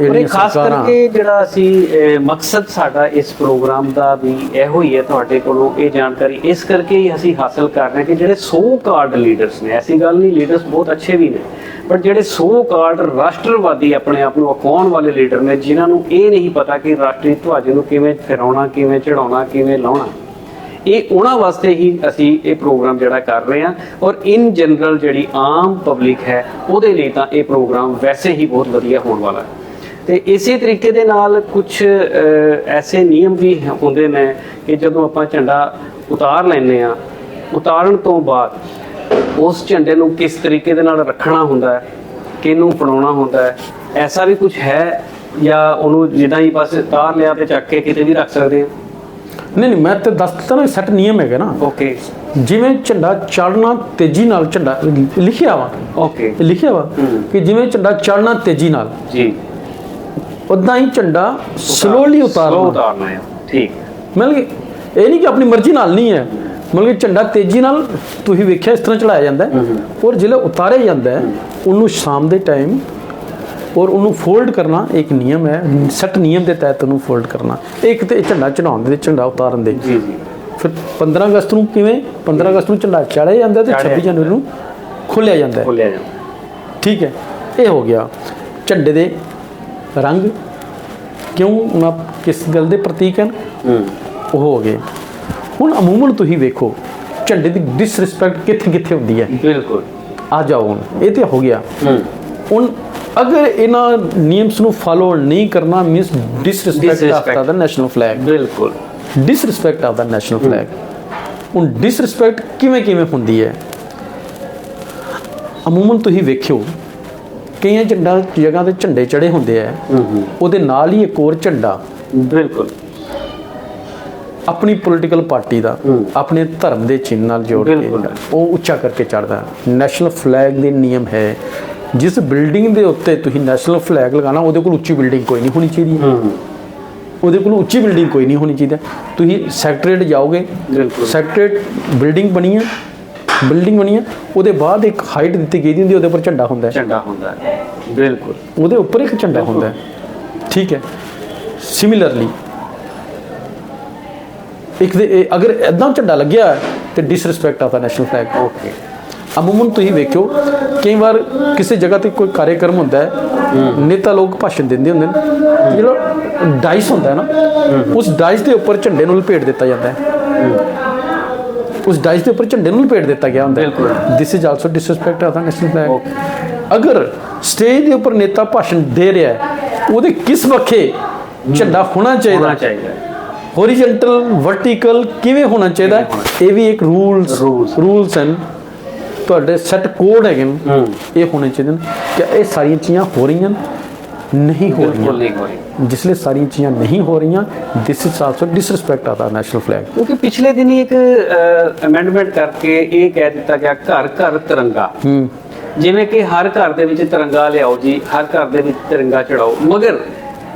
ਇਹ ਖਾਸ ਕਰਕੇ ਜਿਹੜਾ ਅਸੀਂ ਮਕਸਦ ਸਾਡਾ ਇਸ ਪ੍ਰੋਗਰਾਮ ਦਾ ਵੀ ਇਹੋ ਹੀ ਹੈ ਤੁਹਾਡੇ ਕੋਲੋਂ ਇਹ ਜਾਣਕਾਰੀ। ਇਸ ਕਰਕੇ ਹੀ ਅਸੀਂ ਹਾਸਲ ਕਰ ਰਹੇ ਕਿ ਜਿਹੜੇ ਸੋ ਕਾਰਡ ਲੀਡਰਸ ਨੇ ਐਸੀ ਗੱਲ ਨਹੀਂ ਲੀਡਰਸ ਬਹੁਤ ਅੱਛੇ ਵੀ ਨੇ ਪਰ ਜਿਹੜੇ ਸੋ ਕਾਰਡ ਰਾਸ਼ਟਰਵਾਦੀ ਆਪਣੇ ਆਪ ਨੂੰ ਅਖਾਉਣ ਵਾਲੇ ਲੀਡਰ ਨੇ ਜਿਨ੍ਹਾਂ ਨੂੰ ਇਹ ਨਹੀਂ ਪਤਾ ਕਿ ਰਾਸ਼ਟਰੀ ਧਵਜ ਨੂੰ ਕਿਵੇਂ ਫਹਿਰਾਉਣਾ ਕਿਵੇਂ ਚੜਾਉਣਾ ਕਿਵੇਂ ਲਾਉਣਾ। ਇਹ ਉਹਨਾਂ ਵਾਸਤੇ ਹੀ ਅਸੀਂ ਇਹ ਪ੍ਰੋਗਰਾਮ ਜਿਹੜਾ ਕਰ ਰਹੇ ਹਾਂ ਔਰ ਇਨ ਜਨਰਲ ਜਿਹੜੀ ਆਮ ਪਬਲਿਕ ਹੈ ਉਹਦੇ ਲਈ ਤਾਂ ਇਹ ਪ੍ਰੋਗਰਾਮ ਵੈਸੇ ਹੀ ਬਹੁਤ ਵਧੀਆ ਹੋਣ ਵਾਲਾ ਹੈ। ਤੇ ਇਸੇ ਤਰੀਕੇ ਦੇ ਨਾਲ ਕੁਝ ਐਸੇ ਨਿਯਮ ਵੀ ਹੁੰਦੇ ਨੇ ਕਿ ਜਦੋਂ ਆਪਾਂ ਝੰਡਾ ਉਤਾਰ ਲੈਂਦੇ ਆ ਉਤਾਰਨ ਤੋਂ ਬਾਅਦ ਉਸ ਝੰਡੇ ਨੂੰ ਕਿਸ ਤਰੀਕੇ ਦੇ ਨਾਲ ਰੱਖਣਾ ਹੁੰਦਾ ਹੈ ਕਿਹਨੂੰ ਫੜਾਉਣਾ ਹੁੰਦਾ ਹੈ ਐਸਾ ਵੀ ਕੁਝ ਹੈ ਜਾਂ ਉਹਨੂੰ ਜਿੱਦਾਂ ਹੀ ਬਸ ਉਤਾਰ ਲਿਆ ਤੇ ਚੱਕ ਕੇ ਕਿਤੇ ਵੀ ਰੱਖ ਸਕਦੇ ਹਾਂ? ਨਹੀਂ ਨਹੀਂ ਮੈਂ ਤੇ ਦੱਸ ਦਿੱਤਾ ਨਾ ਸੈੱਟ ਨਿਯਮ ਹੈਗਾ ਨਾ। ਓਕੇ। ਜਿਵੇਂ ਝੰਡਾ ਚੜਨਾ ਤੇਜ਼ੀ ਨਾਲ ਝੰਡਾ ਲਿਖਿਆ ਵਾ। ਓਕੇ। ਲਿਖਿਆ ਵਾ। ਕਿ ਜਿਵੇਂ ਝੰਡਾ ਚੜਨਾ ਤੇਜ਼ੀ ਨਾਲ ਜੀ। ਉਦਾਂ ਹੀ ਝੰਡਾ ਸਲੋਲੀ ਉਤਾਰਨਾ। ਉਤਾਰਨਾ ਹੈ। ਠੀਕ ਹੈ। ਮਤਲਬ ਕਿ ਇਹ ਨਹੀਂ ਕਿ ਆਪਣੀ ਮਰਜ਼ੀ ਨਾਲ ਨਹੀਂ ਹੈ। ਮਤਲਬ ਕਿ ਝੰਡਾ ਤੇਜ਼ੀ ਨਾਲ ਤੁਸੀਂ ਵੇਖਿਆ ਇਸ ਤਰ੍ਹਾਂ ਚੜਾਇਆ ਜਾਂਦਾ ਹੈ। ਔਰ ਜਿਹੜਾ ਉਤਾਰਿਆ ਜਾਂਦਾ ਹੈ ਉਹਨੂੰ ਸ਼ਾਮ ਦੇ ਟਾਈਮ ਔਰ ਉਹਨੂੰ ਫੋਲਡ ਕਰਨਾ ਇੱਕ ਨਿਯਮ ਹੈ। ਸੱਟ ਨਿਯਮ ਦੇ ਤਹਿਤ ਉਹਨੂੰ ਫੋਲਡ ਕਰਨਾ। ਇੱਕ ਤੇ ਝੰਡਾ ਚੜਾਉਣ ਦੇ ਝੰਡਾ ਉਤਾਰਨ ਦੇ। ਜੀ ਜੀ। ਫਿਰ 15 ਅਗਸਤ ਨੂੰ ਕਿਵੇਂ? 15 ਅਗਸਤ ਨੂੰ ਝੰਡਾ ਚਾੜਿਆ ਜਾਂਦਾ ਤੇ ਚਾੜ੍ਹਿਆ 26 ਜਨਵਰੀ ਨੂੰ ਖੋਲਿਆ ਜਾਂਦਾ ਹੈ। ਖੋਲਿਆ ਜਾਂਦਾ। ਠੀਕ ਹੈ। ਇਹ ਹੋ ਗਿਆ। ਝੰਡੇ ਦੇ ਰੰਗ ਕਿਉਂ ਕਿਸ ਗੱਲ ਦੇ ਪ੍ਰਤੀਕ ਹਨ? ਉਹ ਹੋ ਗਏ। ਹੁਣ ਅਮੂਮਨ ਤੁਸੀਂ ਵੇਖੋ ਝੰਡੇ ਦੀ ਡਿਸਰਿਸਪੈਕਟ ਕਿੱਥੇ ਕਿੱਥੇ ਹੁੰਦੀ ਹੈ? ਬਿਲਕੁਲ। ਆ ਜਾਓ ਹੁਣ ਇਹ ਤੇ ਹੋ ਗਿਆ। ਹੁਣ ਅਗਰ ਇਹਨਾਂ ਨਿਯਮਸ ਨੂੰ ਫਾਲੋ ਨਹੀਂ ਕਰਨਾ means disrespect of. The national flag ਬਿਲਕੁਲ। Disrespect of the national flag ਹੁਣ ਡਿਸਰਿਸਪੈਕਟ ਕਿਵੇਂ ਕਿਵੇਂ ਹੁੰਦੀ ਹੈ? ਅਮੂਮਨ ਤੁਸੀਂ ਵੇਖਿਓ ਕਈਆਂ ਝੰਡਾ ਜਗ੍ਹਾ ਤੇ ਝੰਡੇ ਚੜੇ ਹੁੰਦੇ ਆ। ਉਹਦੇ ਨਾਲ ਹੀ ਇੱਕ ਹੋਰ ਝੰਡਾ ਬਿਲਕੁਲ। ਆਪਣੀ ਪੋਲੀਟੀਕਲ ਪਾਰਟੀ ਦਾ। ਆਪਣੇ ਧਰਮ ਦੇ ਚਿੰਨ੍ਹ ਨਾਲ ਜੋੜ ਕੇ। ਉਹ ਉੱਚਾ ਕਰਕੇ ਚੜਦਾ ਨੈਸ਼ਨਲ ਫਲੈਗ ਦੇ ਨਿਯਮ ਹੈ। ਜਿਸ ਬਿਲਡਿੰਗ ਦੇ ਉੱਤੇ ਤੁਸੀਂ ਨੈਸ਼ਨਲ ਫਲੈਗ ਲਗਾਣਾ ਉਹਦੇ ਕੋਲ ਉੱਚੀ ਬਿਲਡਿੰਗ ਕੋਈ ਨਹੀਂ ਹੋਣੀ ਚਾਹੀਦੀ। ਹੂੰ। ਉਹਦੇ ਕੋਲ ਉੱਚੀ ਬਿਲਡਿੰਗ ਕੋਈ ਨਹੀਂ ਹੋਣੀ ਚਾਹੀਦੀ। ਤੁਸੀਂ ਸੈਕਟਰੀਏਟ ਜਾਓਗੇ। ਬਿਲਕੁਲ। ਸੈਕਟਰੀਏਟ ਬਿਲਡਿੰਗ ਬਣੀ ਹੈ ਬਿਲਡਿੰਗ ਬਣੀ ਹੈ ਉਹਦੇ ਬਾਅਦ ਇੱਕ ਹਾਈਟ ਦਿੱਤੀ ਗਈ ਹੁੰਦੀ ਉਹਦੇ ਉੱਪਰ ਝੰਡਾ ਹੁੰਦਾ ਹੈ। ਝੰਡਾ ਹੁੰਦਾ ਹੈ ਬਿਲਕੁਲ। ਉਹਦੇ ਉੱਪਰ ਇੱਕ ਝੰਡਾ ਹੁੰਦਾ ਹੈ। ਠੀਕ ਹੈ। ਸਿਮਿਲਰਲੀ ਇੱਕ ਦੇ ਅਗਰ ਇਦਾਂ ਝੰਡਾ ਲੱਗਿਆ ਤੇ disrespect of the national flag okay ਅਮੂਮਨ ਤੁਸੀਂ ਵੇਖਿਓ ਕਈ ਵਾਰ ਕਿਸੇ ਜਗ੍ਹਾ ਤੇ ਕੋਈ ਕਾਰਜਕ੍ਰਮ ਹੁੰਦਾ ਹੈ ਨੇਤਾ ਲੋਕ ਭਾਸ਼ਣ ਦਿੰਦੇ ਹੁੰਦੇ ਨੇ। ਜਿਹੜਾ ਡਾਈਸ ਹੁੰਦਾ ਹੈ ਨਾ ਉਸ ਡਾਈਸ ਦੇ ਉੱਪਰ ਝੰਡੇ ਨੂੰ ਲਪੇਟ ਦਿੱਤਾ ਜਾਂਦਾ ਹੈ। ਉਸ ਡਾਈਸ ਦੇ ਉੱਪਰ ਝੰਡੇ ਨੂੰ ਲਪੇਟ ਦਿੱਤਾ ਗਿਆ ਹੁੰਦਾ ਬਿਲਕੁਲ। This is also disrespect of the national flag. ਅਗਰ ਸਟੇਜ ਦੇ ਉੱਪਰ ਨੇਤਾ ਭਾਸ਼ਣ ਦੇ ਰਿਹਾ ਹੈ ਉਹਦੇ ਕਿਸ ਪੱਖੇ ਝੰਡਾ ਹੋਣਾ ਚਾਹੀਦਾ ਹੋਣਾ ਚਾਹੀਦਾ ਹੈ ਹੋਰੀਜ਼ੋਨਟਲ ਵਰਟੀਕਲ ਕਿਵੇਂ ਹੋਣਾ ਚਾਹੀਦਾ ਇਹ ਵੀ ਇੱਕ ਰੂਲਸ। ਰੂਲਸ ਹਨ ਤੁਹਾਡੇ ਸੈੱਟ ਕੋਡ ਹੈਗੇ ਨੇ ਹੂੰ ਇਹ ਹੋਣੇ ਚਾਹੀਦੇ ਨੇ ਕਿ ਇਹ ਸਾਰੀਆਂ ਚੀਜ਼ਾਂ ਹੋ ਰਹੀਆਂ ਨੇ? ਨਹੀਂ ਹੋ ਬਿਲਕੁਲ ਨਹੀਂ ਹੋ ਜਿਸ ਲਈ ਸਾਰੀਆਂ ਚੀਜ਼ਾਂ ਨਹੀਂ ਹੋ ਰਹੀਆਂ this is also disrespect of the national flag ਕਿਉਂਕਿ ਪਿਛਲੇ ਦਿਨ ਹੀ ਇੱਕ ਅਮੈਂਡਮੈਂਟ ਕਰਕੇ ਇਹ ਕਹਿ ਦਿੱਤਾ ਗਿਆ ਘਰ ਘਰ ਤਿਰੰਗਾ। ਜਿਵੇਂ ਕਿ ਹਰ ਘਰ ਦੇ ਵਿੱਚ ਤਿਰੰਗਾ ਲਿਆਓ ਜੀ ਹਰ ਘਰ ਦੇ ਵਿੱਚ ਤਿਰੰਗਾ ਚੜਾਓ। ਮਗਰ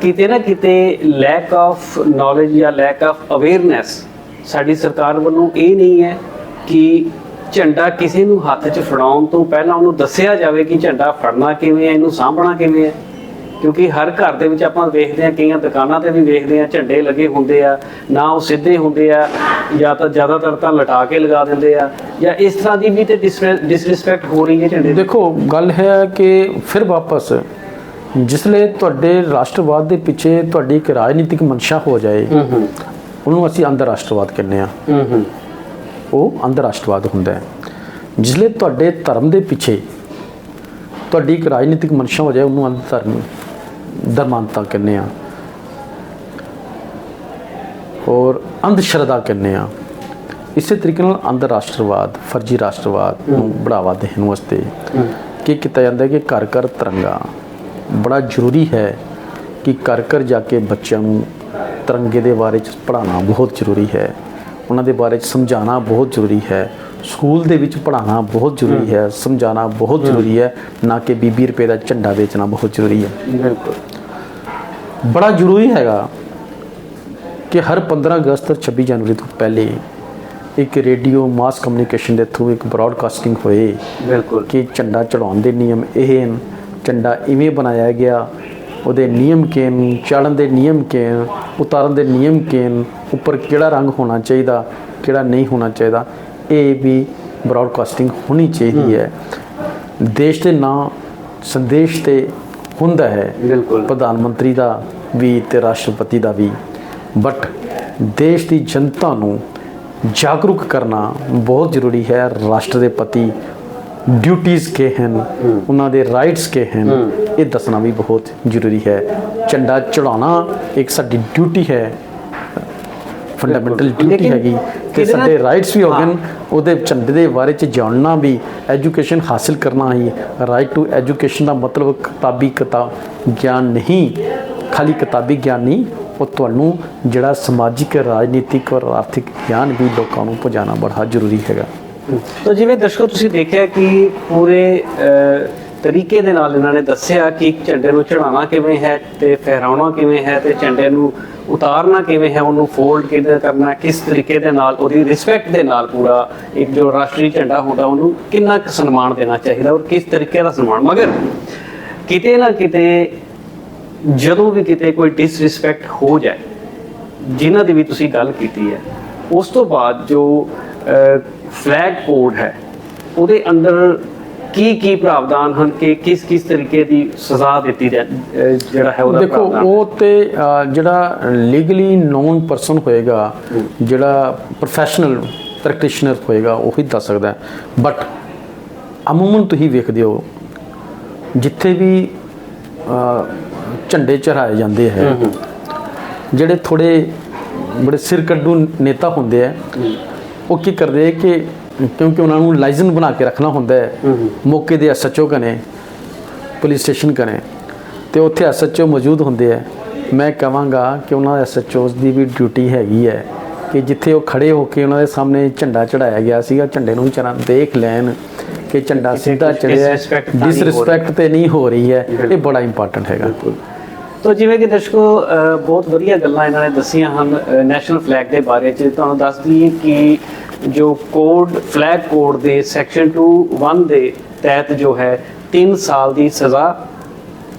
ਕਿਤੇ ਨਾ ਕਿਤੇ ਲੈਕ ਆਫ ਨੌਲੇਜ ਜਾਂ ਲੈਕ ਆਫ ਅਵੇਅਰਨੈਸ ਸਾਡੀ ਸਰਕਾਰ ਵੱਲੋਂ ਇਹ ਨਹੀਂ ਹੈ ਕਿ ਝੰਡਾ ਕਿਸੇ ਨੂੰ ਹੱਥ 'ਚ ਫੜਾਉਣ ਤੋਂ ਪਹਿਲਾਂ ਉਹਨੂੰ ਦੱਸਿਆ ਜਾਵੇ ਕਿ ਝੰਡਾ ਫੜਨਾ ਕਿਵੇਂ ਹੈ ਇਹਨੂੰ ਸਾਂਭਣਾ ਕਿਵੇਂ ਹੈ। ਕਿਉਂਕਿ ਹਰ ਘਰ ਦੇ ਵਿੱਚ ਆਪਾਂ ਵੇਖਦੇ ਹਾਂ ਕਈਆਂ ਦੁਕਾਨਾਂ ਤੇ ਵੀ ਵੇਖਦੇ ਹਾਂ ਝੰਡੇ ਲੱਗੇ ਹੁੰਦੇ ਆ ਨਾ ਉਹ ਸਿੱਧੇ ਹੁੰਦੇ ਆ ਜਾਂ ਤਾਂ ਜ਼ਿਆਦਾਤਰ ਤਾਂ ਲਟਾ ਕੇ ਲਗਾ ਦਿੰਦੇ ਆ ਜਾਂ ਇਸ ਤਰ੍ਹਾਂ ਦੀ ਵੀ ਤੇ ਡਿਸਰਿਸਪੈਕਟ ਹੋ ਰਹੀ ਹੈ ਝੰਡੇ ਦੇਖੋ ਗੱਲ ਹੈ ਕਿ ਫਿਰ ਵਾਪਸ ਜਿਸਲੇ ਤੁਹਾਡੇ ਰਾਸ਼ਟਰਵਾਦ ਦੇ ਪਿੱਛੇ ਤੁਹਾਡੀ ਇੱਕ ਰਾਜਨੀਤਿਕ ਮਨਸ਼ਾ ਹੋ ਜਾਏ ਉਹਨੂੰ ਅਸੀਂ ਅੰਤਰਰਾਸ਼ਟਰਵਾਦ ਕਹਿੰਦੇ ਆ ਹੂੰ ਹੂੰ। ਉਹ ਅੰਤਰਰਾਸ਼ਟਰਵਾਦ ਹੁੰਦਾ ਹੈ। ਜਿਸਲੇ ਤੁਹਾਡੇ ਧਰਮ ਦੇ ਪਿੱਛੇ ਤੁਹਾਡੀ ਇੱਕ ਰਾਜਨੀਤਿਕ ਮਨਸ਼ਾ ਹੋ ਜਾਏ ਉਹਨੂੰ ਅੰਧ ਧਰਮ ਧਰਮਾਂਤਾ ਕਹਿੰਦੇ ਆ। ਔਰ ਅੰਧ ਸ਼ਰਧਾ ਕਹਿੰਦੇ ਆ। ਇਸੇ ਤਰੀਕੇ ਨਾਲ ਅੰਧ ਰਾਸ਼ਟਰਵਾਦ ਫਰਜ਼ੀ ਰਾਸ਼ਟਰਵਾਦ ਨੂੰ ਬੜਾਵਾ ਦੇਣ ਵਾਸਤੇ ਕੀ ਕੀਤਾ ਜਾਂਦਾ ਹੈ ਕਿ ਘਰ ਘਰ ਤਿਰੰਗਾ। ਬੜਾ ਜ਼ਰੂਰੀ ਹੈ ਕਿ ਘਰ ਘਰ ਜਾ ਕੇ ਬੱਚਿਆਂ ਨੂੰ ਤਿਰੰਗੇ ਦੇ ਬਾਰੇ ਚ ਪੜ੍ਹਾਉਣਾ ਬਹੁਤ ਜ਼ਰੂਰੀ ਹੈ। ਉਹਨਾਂ ਦੇ ਬਾਰੇ ਚ ਸਮਝਾਉਣਾ ਬਹੁਤ ਜ਼ਰੂਰੀ ਹੈ। ਸਕੂਲ ਦੇ ਵਿੱਚ ਪੜ੍ਹਾਉਣਾ ਬਹੁਤ ਜ਼ਰੂਰੀ ਹੈ ਸਮਝਾਉਣਾ ਬਹੁਤ ਜ਼ਰੂਰੀ ਹੈ ਨਾ ਕਿ 20 ਰੁਪਏ ਦਾ ਝੰਡਾ ਵੇਚਣਾ ਬਹੁਤ ਜ਼ਰੂਰੀ ਹੈ। ਬਿਲਕੁਲ। ਬੜਾ ਜ਼ਰੂਰੀ ਹੈਗਾ ਕਿ ਹਰ 15 ਅਗਸਤ ਔਰ 26 ਜਨਵਰੀ ਤੋਂ ਪਹਿਲੇ ਇੱਕ ਰੇਡੀਓ ਮਾਸ ਕਮਿਊਨੀਕੇਸ਼ਨ ਦੇ ਥਰੂ ਇੱਕ ਬ੍ਰਾਡਕਾਸਟਿੰਗ ਹੋਏ। ਬਿਲਕੁਲ। ਕਿ ਝੰਡਾ ਚੜਾਉਣ ਦੇ ਨਿਯਮ ਇਹ ਹਨ ਝੰਡਾ ਇਵੇਂ ਬਣਾਇਆ ਗਿਆ ਉਹਦੇ ਨਿਯਮ ਕਿਨ ਚਾੜਨ ਦੇ ਨਿਯਮ ਕਿਨ ਉਤਾਰਨ ਦੇ ਨਿਯਮ ਕਿਨ ਉੱਪਰ ਕਿਹੜਾ ਰੰਗ ਹੋਣਾ ਚਾਹੀਦਾ ਕਿਹੜਾ ਨਹੀਂ ਹੋਣਾ ਚਾਹੀਦਾ। ਇਹ ਵੀ ਬ੍ਰਾਡਕਾਸਟਿੰਗ ਹੋਣੀ ਚਾਹੀਦੀ ਹੈ। ਦੇਸ਼ ਦੇ ਨਾਂ ਸੰਦੇਸ਼ ਤੇ ਹੁੰਦਾ ਹੈ। ਪ੍ਰਧਾਨ ਮੰਤਰੀ ਦਾ ਵੀ ਤੇ ਰਾਸ਼ਟਰਪਤੀ ਦਾ ਵੀ। ਬਟ ਦੇਸ਼ ਦੀ ਜਨਤਾ ਨੂੰ ਜਾਗਰੂਕ ਕਰਨਾ ਬਹੁਤ ਜ਼ਰੂਰੀ ਹੈ। ਰਾਸ਼ਟਰ ਦੇ ਪ੍ਰਤੀ ਡਿਊਟੀਆਂ ਕੀ ਹਨ ਉਹਨਾਂ ਦੇ ਰਾਈਟਸ ਕੀ ਹਨ ਇਹ ਦੱਸਣਾ ਵੀ ਬਹੁਤ ਜ਼ਰੂਰੀ ਹੈ। ਝੰਡਾ ਚੜਾਉਣਾ ਇੱਕ ਸਾਡੀ ਡਿਊਟੀ ਹੈ। ਫੰਡਾਮੈਂਟਲ ਡਿਊਟੀ ਹੈਗੀ। ਤੇ ਸਾਡੇ ਰਾਈਟਸ ਵੀ ਹੋ ਗਏ ਉਹਦੇ ਝੰਡੇ ਦੇ ਬਾਰੇ ਚ ਜਾਣਨਾ ਵੀ ਐਜੂਕੇਸ਼ਨ ਹਾਸਿਲ ਕਰਨਾ ਹੀ ਰਾਈਟ ਟੂ ਐਜੂਕੇਸ਼ਨ ਦਾ ਮਤਲਬ ਕਿਤਾਬੀ ਕਿਤਾਬ ਗਿਆਨ ਨਹੀਂ ਖਾਲੀ ਕਿਤਾਬੀ ਗਿਆਨ ਨਹੀਂ ਉਹ ਤੁਹਾਨੂੰ ਜਿਹੜਾ ਸਮਾਜਿਕ ਰਾਜਨੀਤਿਕ ਔਰ ਆਰਥਿਕ ਗਿਆਨ ਵੀ ਲੋਕਾਂ ਨੂੰ ਪਹੁੰਚਾਉਣਾ ਬੜਾ ਜ਼ਰੂਰੀ ਹੈਗਾ। ਤੋ ਜਿਵੇਂ ਦਰਸ਼ਕੋ ਤੁਸੀਂ ਦੇਖਿਆ ਕਿ ਪੂਰੇ ਤਰੀਕੇ ਦੇ ਨਾਲ ਇਹਨਾਂ ਨੇ ਦੱਸਿਆ ਕਿ ਝੰਡੇ ਨੂੰ ਚੜਾਉਣਾ ਕਿਵੇਂ ਹੈ ਤੇ ਫਹਿਰਾਉਣਾ ਕਿਵੇਂ ਹੈ ਤੇ ਝੰਡੇ ਨੂੰ ਉਤਾਰਨਾ ਕਿਵੇਂ ਹੈ, ਉਹਨੂੰ ਫੋਲਡ ਕਿਵੇਂ ਕਰਨਾ, ਕਿਸ ਤਰੀਕੇ ਦੇ ਨਾਲ, ਉਹਦੀ ਰਿਸਪੈਕਟ ਦੇ ਨਾਲ ਪੂਰਾ ਇੱਕ ਜੋ ਰਾਸ਼ਟਰੀ ਝੰਡਾ ਹੁੰਦਾ, ਉਹਨੂੰ ਕਿੰਨਾ ਸਨਮਾਨ ਦੇਣਾ ਚਾਹੀਦਾ ਔਰ ਕਿਸ ਤਰੀਕੇ ਦਾ ਸਨਮਾਨ। ਮਗਰ ਕਿਤੇ ਨਾ ਕਿਤੇ, ਜਦੋਂ ਵੀ ਕਿਤੇ ਕੋਈ ਡਿਸਰਿਸਪੈਕਟ ਹੋ ਜਾਏ, ਜਿਨ੍ਹਾਂ ਦੀ ਵੀ ਤੁਸੀਂ ਗੱਲ ਕੀਤੀ ਹੈ, ਉਸ ਤੋਂ ਬਾਅਦ ਜੋ ਫਲੈਗ ਕੋਡ ਹੈ, ਉਹਦੇ ਅੰਦਰ ਕੀ ਕੀ ਪ੍ਰਾਵਧਾਨ ਹਨ? ਕਿ ਕਿਸ ਕਿਸ ਤਰੀਕੇ ਦੀ ਸਜ਼ਾ ਦਿੱਤੀ ਜਿਹੜਾ ਹੈ ਉਹਦਾ ਦੇਖੋ ਉਹ ਤੇ ਜਿਹੜਾ ਲੀਗਲੀ ਨੋਨ ਪਰਸਨ ਹੋਏਗਾ ਜਿਹੜਾ ਪ੍ਰੋਫੈਸ਼ਨਲ ਪ੍ਰੈਕਟੀਸ਼ਨਰ ਹੋਏਗਾ ਉਹ ਹੀ ਦੱਸ ਸਕਦਾ ਬਟ ਅਮੂਮਨ ਤੁਸੀਂ ਵੇਖਦੇ ਹੋ ਜਿੱਥੇ ਵੀ ਝੰਡੇ ਚੜਾਏ ਜਾਂਦੇ ਹੈ ਜਿਹੜੇ ਥੋੜੇ ਬੜੇ ਸਿਰ ਕੱਢੂ ਨੇਤਾ ਹੁੰਦੇ ਆ ਉਹ ਕੀ ਕਰਦੇ ਕਿ ਕਿਉਂਕਿ ਉਹਨਾਂ ਨੂੰ ਲਾਇਸੈਂਸ ਬਣਾ ਕੇ ਰੱਖਣਾ ਹੁੰਦਾ ਹੈ। ਮੌਕੇ ਦੇ ਐਸਐਚਓ ਕਨੇ ਪੁਲਿਸ ਸਟੇਸ਼ਨ ਕਨੇ। ਤੇ ਉੱਥੇ ਐਸਐਚਓ ਮੌਜੂਦ ਹੁੰਦੇ ਆ ਮੈਂ ਕਹਾਂਗਾ ਕਿ ਉਹਨਾਂ ਐਸਐਚਓਸ ਦੀ ਵੀ ਡਿਊਟੀ ਹੈਗੀ ਹੈ ਕਿ ਜਿੱਥੇ ਉਹ ਖੜੇ ਹੋ ਕੇ ਉਹਨਾਂ ਦੇ ਸਾਹਮਣੇ ਝੰਡਾ ਚੜਾਇਆ ਗਿਆ ਸੀਗਾ ਝੰਡੇ ਨੂੰ ਚੜਾ ਦੇਖ ਲੈਣ ਕਿ ਝੰਡਾ ਸਿੱਧਾ ਚੜਿਆ। ਡਿਸਰਿਸਪੈਕਟ ਤੇ ਨਹੀਂ ਹੋ ਰਹੀ। ਹੈ ਇਹ ਬੜਾ ਇੰਪੋਰਟੈਂਟ ਹੈਗਾ। ਤੋ ਜਿਵੇਂ ਕਿ ਦਰਸ਼ਕੋ ਬਹੁਤ ਵਧੀਆ ਗੱਲਾਂ ਇਹਨਾਂ ਨੇ ਦੱਸੀਆਂ ਹਨ ਨੈਸ਼ਨਲ ਫਲੈਗ ਦੇ ਬਾਰੇ ਚ। ਤੁਹਾਨੂੰ ਦੱਸ ਦਈਏ ਕਿ ਜੋ ਕੋਡ ਫਲੈਗ ਕੋਡ ਦੇ ਸੈਕਸ਼ਨ 21 ਦੇ ਤਹਿਤ ਜੋ ਹੈ 3 ਸਾਲ ਦੀ ਸਜ਼ਾ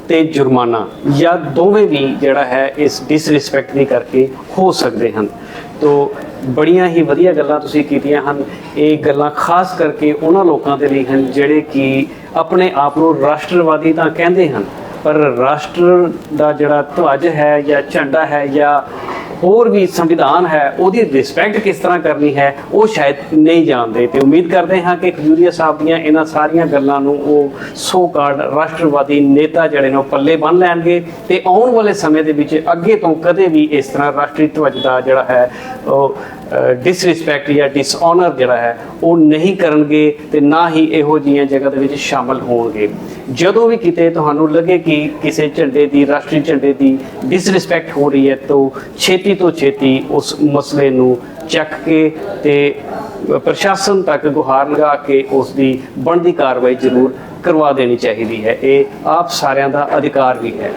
ਤੇ ਜੁਰਮਾਨਾ ਜਾਂ ਦੋਵੇਂ ਵੀ ਜਿਹੜਾ ਹੈ, ਇਸ ਡਿਸਰਿਸਪੈਕਟ ਦੀ ਕਰਕੇ ਹੋ ਸਕਦੇ ਹਨ। ਤੋ ਬੜੀਆਂ ਹੀ ਵਧੀਆ ਗੱਲਾਂ ਤੁਸੀਂ ਕੀਤੀਆਂ ਹਨ। ਇਹ ਗੱਲਾਂ ਖਾਸ ਕਰਕੇ ਉਹਨਾਂ ਲੋਕਾਂ ਦੇ ਲਈ ਹਨ ਜਿਹੜੇ ਕਿ ਆਪਣੇ ਆਪ ਨੂੰ ਰਾਸ਼ਟਰਵਾਦੀ ਤਾਂ ਕਹਿੰਦੇ ਹਨ, ਪਰ ਰਾਸ਼ਟਰ ਦਾ ਜਿਹੜਾ ਧਵਜ ਹੈ ਜਾਂ ਝੰਡਾ ਹੈ ਜਾਂ ਹੋਰ ਵੀ ਸੰਵਿਧਾਨ ਹੈ, ਉਹਦੀ ਰਿਸਪੈਕਟ ਕਿਸ ਤਰ੍ਹਾਂ ਕਰਨੀ ਹੈ, ਉਹ ਸ਼ਾਇਦ ਨਹੀਂ ਜਾਣਦੇ। ਤੇ ਉਮੀਦ ਕਰਦੇ ਹਾਂ ਕਿ ਖਜੂਰੀਆ ਸਾਹਿਬ ਦੀਆਂ ਇਹਨਾਂ ਸਾਰੀਆਂ ਗੱਲਾਂ ਨੂੰ ਉਹ ਸੋ ਕਾਰਡ ਰਾਸ਼ਟਰਵਾਦੀ ਨੇਤਾ ਜਿਹੜੇ ਨੇ ਉਹ ਪੱਲੇ ਬੰਨ ਲੈਣਗੇ ਤੇ ਆਉਣ ਵਾਲੇ ਸਮੇਂ ਦੇ ਵਿੱਚ ਅੱਗੇ ਤੋਂ ਕਦੇ ਵੀ ਇਸ ਤਰ੍ਹਾਂ ਰਾਸ਼ਟਰੀ ਧਵਜ ਦਾ ਜਿਹੜਾ ਹੈ, ਉਹ ਡਿਸਰਿਸਪੈਕਟ ਜਾਂ ਡਿਸਆਨਰ ਜਿਹੜਾ ਹੈ, ਉਹ ਨਹੀਂ ਕਰਨਗੇ ਤੇ ਨਾ ਹੀ ਇਹੋ ਜਿਹੀਆਂ ਜਗ੍ਹਾ ਦੇ ਵਿੱਚ ਸ਼ਾਮਲ ਹੋਣਗੇ। ਜਦੋਂ ਵੀ ਕਿਤੇ ਤੁਹਾਨੂੰ ਲੱਗੇ ਕਿ ਕਿਸੇ ਝੰਡੇ ਦੀ, ਰਾਸ਼ਟਰੀ ਝੰਡੇ ਦੀ ਡਿਸਰਿਸਪੈਕਟ ਹੋ ਰਹੀ ਹੈ, ਤਾਂ ਛੇਤੀ ਤੋਂ ਛੇਤੀ ਉਸ ਮਸਲੇ ਨੂੰ ਚੱਕ ਕੇ ਤੇ ਪ੍ਰਸ਼ਾਸਨ ਤੱਕ ਗੁਹਾਰ ਲਗਾ ਕੇ ਉਸ ਦੀ ਬਣਦੀ ਕਾਰਵਾਈ ਜ਼ਰੂਰ ਕਰਵਾ ਦੇਣੀ ਚਾਹੀਦੀ ਹੈ। ਇਹ ਆਪ ਸਾਰਿਆਂ ਦਾ ਅਧਿਕਾਰ ਵੀ ਹੈ।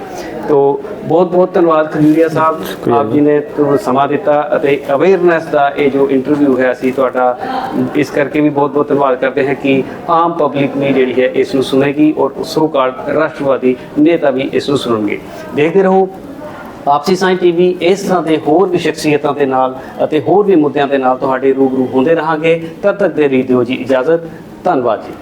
ਤੋ ਬਹੁਤ ਬਹੁਤ ਧੰਨਵਾਦ ਖਜੂਰੀਆ ਸਾਹਿਬ। ਆਪ ਜੀ। ਨੇ ਤੁਹਾਨੂੰ ਸਮਾਂ ਦਿੱਤਾ ਅਤੇ ਅਵੇਅਰਨੈਸ ਦਾ ਇਹ ਜੋ ਇੰਟਰਵਿਊ ਹੈ ਅਸੀਂ ਤੁਹਾਡਾ ਇਸ ਕਰਕੇ ਵੀ ਬਹੁਤ ਬਹੁਤ ਧੰਨਵਾਦ ਕਰਦੇ ਹਾਂ ਕਿ ਆਮ ਪਬਲਿਕ ਵੀ ਜਿਹੜੀ ਹੈ ਇਸ ਨੂੰ ਸੁਣੇਗੀ ਔਰ ਸੋ ਕਾਰਡ ਰਾਸ਼ਟਰਵਾਦੀ ਨੇਤਾ ਵੀ ਇਸ ਨੂੰ ਸੁਣਨਗੇ। ਦੇਖਦੇ ਰਹੋ ਆਪਸੀ ਸਾਇੰਸ ਟੀਵੀ ਇਸ ਤਰ੍ਹਾਂ ਦੇ ਹੋਰ ਵੀ ਸ਼ਖਸੀਅਤਾਂ ਦੇ ਨਾਲ ਅਤੇ ਹੋਰ ਵੀ ਮੁੱਦਿਆਂ ਦੇ ਨਾਲ ਤੁਹਾਡੇ ਰੂਬਰੂ ਹੁੰਦੇ ਰਹਾਂਗੇ। ਤਦ ਤੱਕ ਦੇ ਲਈ ਦਿਓ ਜੀ ਇਜਾਜ਼ਤ। ਧੰਨਵਾਦ ਜੀ।